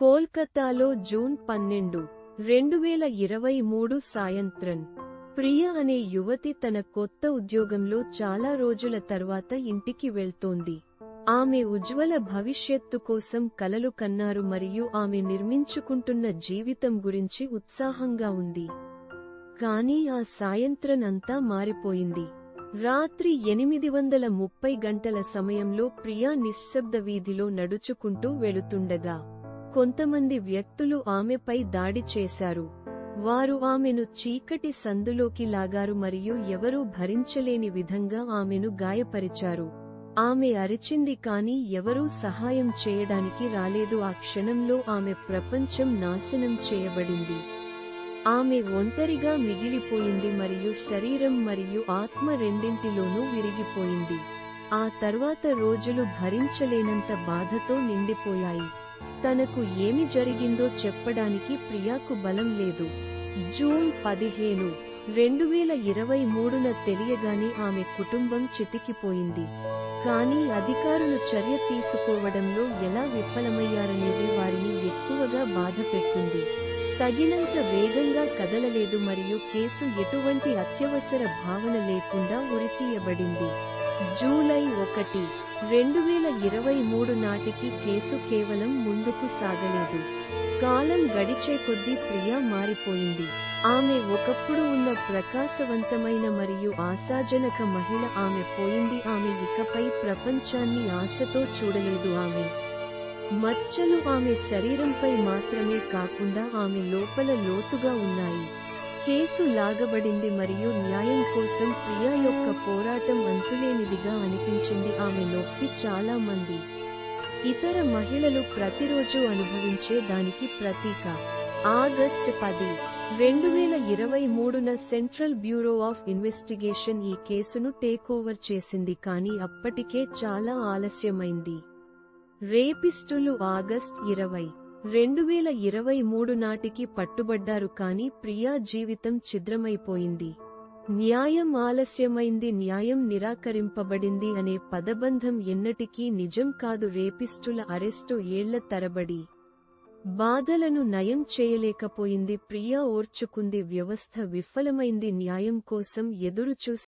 కోల్కతాలో జూన్ పన్నెండు రెండు వేల ఇరవై మూడు సాయంత్రం. ప్రియ అనే యువతి తన కొత్త ఉద్యోగంలో చాలా రోజుల తర్వాత ఇంటికి వెళ్తోంది. ఆమె ఉజ్వల భవిష్యత్తు కోసం కలలు కన్నారు మరియు ఆమె నిర్మించుకుంటున్న జీవితం గురించి ఉత్సాహంగా ఉంది. కానీ ఆ సాయంత్రం అంతా మారిపోయింది. రాత్రి ఎనిమిది వందల ముప్పై గంటల సమయంలో ప్రియా నిశ్శబ్ద వీధిలో నడుచుకుంటూ వెళుతుండగా కొంతమంది వ్యక్తులు ఆమెపై దాడి చేశారు. వారు ఆమెను చీకటి సందులోకి లాగారు మరియు ఎవరూ భరించలేని విధంగా ఆమెను గాయపరిచారు. ఆమె అరిచింది కాని ఎవరూ సహాయం చేయడానికి రాలేదు. ఆ క్షణంలో ఆమె ప్రపంచం నాశనం చేయబడింది. ఆమె ఒంటరిగా మిగిలిపోయింది మరియు శరీరం మరియు ఆత్మ రెండింటిలోనూ విరిగిపోయింది. ఆ తర్వాత రోజులు భరించలేనంత బాధతో నిండిపోయాయి. తనకు ఏమి జరిగిందో చెప్పడానికి ప్రియాకు బలం లేదు. జూన్ పదిహేను రెండు వేల ఇరవై మూడున తెలియగానే ఆమె కుటుంబం చితికిపోయింది. కానీ అధికారులు చర్య తీసుకోవడంలో ఎలా విఫలమయ్యారనేది వారిని ఎక్కువగా బాధపెట్టింది తగినంత వేగంగా కదలలేదు మరియు కేసు ఎటువంటి అత్యవసర భావన లేకుండా ఉరితీయబడింది. జూలై ఒకటి రెండు వేల ఇరవై మూడు నాటికి కేసు కేవలం ముందుకు సాగలేదు. కాలం గడిచే కొద్దీ ప్రియా మారిపోయింది. ఆమె ఒకప్పుడు ఉన్న ప్రకాశవంతమైన మరియు ఆశాజనక మహిళ ఆమె పోయింది. ఆమె ఇకపై ప్రపంచాన్ని ఆశతో చూడలేదు ఆమె. మచ్చలు ఆమె శరీరంపై మాత్రమే కాకుండా ఆమె లోపల లోతుగా ఉన్నాయి. కేసు లాగబడింది మరియు న్యాయం కోసం ప్రియా యొక్క పోరాటం అంతులేనిదిగా అనిపించింది ఆమె నొప్పి చాలా మంది. ఇతర మహిళలు ప్రతిరోజు అనుభవించే దానికి ప్రతీక. ఆగస్ట్ పది రెండు వేల ఇరవై మూడున సెంట్రల్ బ్యూరో ఆఫ్ ఇన్వెస్టిగేషన్ ఈ కేసును టేకోవర్ చేసింది కానీ అప్పటికే చాలా ఆలస్యమైంది. రేపిస్టులు ఆగస్ట్ ఇరవై రెండు వేల ఇరవై మూడు నాటికి పట్టుబడ్డారు కాని ప్రియా జీవితం ఛిద్రమైపోయింది. న్యాయం ఆలస్యమైంది న్యాయం నిరాకరింపబడింది అనే పదబంధం ఎన్నటికీ నిజం కాదు రేపిస్టుల అరెస్టు ఏళ్ళ తరబడి. బాధలను నయం చేయలేకపోయింది ప్రియా ఓర్చుకుంది వ్యవస్థ విఫలమైంది న్యాయం కోసం ఎదురుచూసి